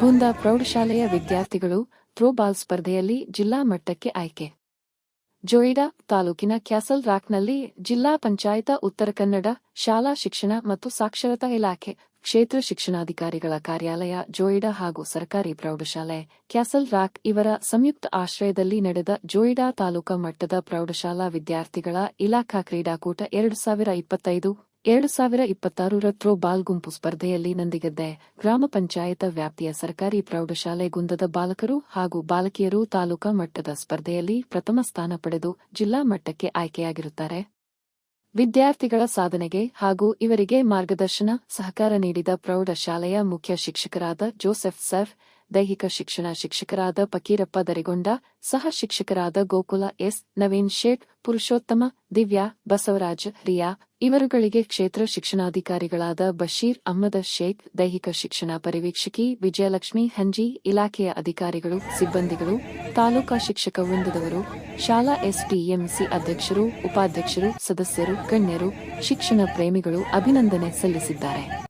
ಗುಂದ ಪ್ರೌಢಶಾಲೆಯ ವಿದ್ಯಾರ್ಥಿಗಳು ಥ್ರೋಬಾಲ್ ಸ್ಪರ್ಧೆಯಲ್ಲಿ ಜಿಲ್ಲಾ ಮಟ್ಟಕ್ಕೆ ಆಯ್ಕೆ. ಜೋಯಿಡಾ ತಾಲೂಕಿನ ಕ್ಯಾಸಲ್ ರಾಕ್ನಲ್ಲಿ ಜಿಲ್ಲಾ ಪಂಚಾಯತ ಉತ್ತರ ಕನ್ನಡ ಶಾಲಾ ಶಿಕ್ಷಣ ಮತ್ತು ಸಾಕ್ಷರತಾ ಇಲಾಖೆ ಕ್ಷೇತ್ರ ಶಿಕ್ಷಣಾಧಿಕಾರಿಗಳ ಕಾರ್ಯಾಲಯ, ಜೋಯಿಡಾ ಹಾಗೂ ಸರ್ಕಾರಿ ಪ್ರೌಢಶಾಲೆ, ಕ್ಯಾಸಲ್ ರಾಕ್ ಇವರ ಸಂಯುಕ್ತ ಆಶ್ರಯದಲ್ಲಿ ನಡೆದ ಜೋಯಿಡಾ ತಾಲೂಕಾ ಮಟ್ಟದ ಪ್ರೌಢಶಾಲಾ ವಿದ್ಯಾರ್ಥಿಗಳ ಇಲಾಖಾ ಕ್ರೀಡಾಕೂಟ ಎರಡು ಸಾವಿರ ಇಪ್ಪತ್ತೈದು ಎರಡು ಸಾವಿರ ಇಪ್ಪತ್ತಾರರ ಥ್ರೋ ಬಾಲ್ ಗುಂಪು ಸ್ಪರ್ಧೆಯಲ್ಲಿ ನಂದಿಗದ್ದೆ ಗ್ರಾಮ ಪಂಚಾಯತ ವ್ಯಾಪ್ತಿಯ ಸರ್ಕಾರಿ ಪ್ರೌಢಶಾಲೆ ಗುಂದದ ಬಾಲಕರು ಹಾಗೂ ಬಾಲಕಿಯರು ತಾಲೂಕಾ ಮಟ್ಟದ ಸ್ಪರ್ಧೆಯಲ್ಲಿ ಪ್ರಥಮ ಸ್ಥಾನ ಪಡೆದು ಜಿಲ್ಲಾ ಮಟ್ಟಕ್ಕೆ ಆಯ್ಕೆಯಾಗಿರುತ್ತಾರೆ. ವಿದ್ಯಾರ್ಥಿಗಳ ಸಾಧನೆಗೆ ಹಾಗೂ ಇವರಿಗೆ ಮಾರ್ಗದರ್ಶನ, ಸಹಕಾರ ನೀಡಿದ ಪ್ರೌಢಶಾಲೆಯ ಮುಖ್ಯ ಶಿಕ್ಷಕರಾದ ಜೋಸೆಫ್ ಸರ್ ದೈಹಿಕ ಶಿಕ್ಷಣ ಶಿಕ್ಷಕರಾದ ಫಕೀರಪ್ಪ ದರಿಗೊಂಡ, ಸಹ ಶಿಕ್ಷಕರಾದ ಗೋಕುಲ ಎಸ್ ನವೀನ್ ಶೇಟ್ ಪುರುಷೋತ್ತಮ, ದಿವ್ಯಾ, ಬಸವರಾಜ್, ರಿಯಾ ಇವರುಗಳಿಗೆ ಕ್ಷೇತ್ರ ಶಿಕ್ಷಣಾಧಿಕಾರಿಗಳಾದ ಬಶೀರ್ ಅಹ್ಮದ್ ಶೇಖ್, ದೈಹಿಕ ಶಿಕ್ಷಣ ಪರಿವೀಕ್ಷಕಿ ವಿಜಯಲಕ್ಷ್ಮಿ ಹಂಜಿ, ಇಲಾಖೆಯ ಅಧಿಕಾರಿಗಳು, ಸಿಬ್ಬಂದಿಗಳು, ತಾಲೂಕಾ ಶಿಕ್ಷಕ ವೃಂದದವರು, ಶಾಲಾ ಎಸ್ಡಿಎಂಸಿ ಅಧ್ಯಕ್ಷರು, ಉಪಾಧ್ಯಕ್ಷರು, ಸದಸ್ಯರು, ಗಣ್ಯರು, ಶಿಕ್ಷಣ ಪ್ರೇಮಿಗಳು ಅಭಿನಂದನೆ ಸಲ್ಲಿಸಿದ್ದಾರೆ.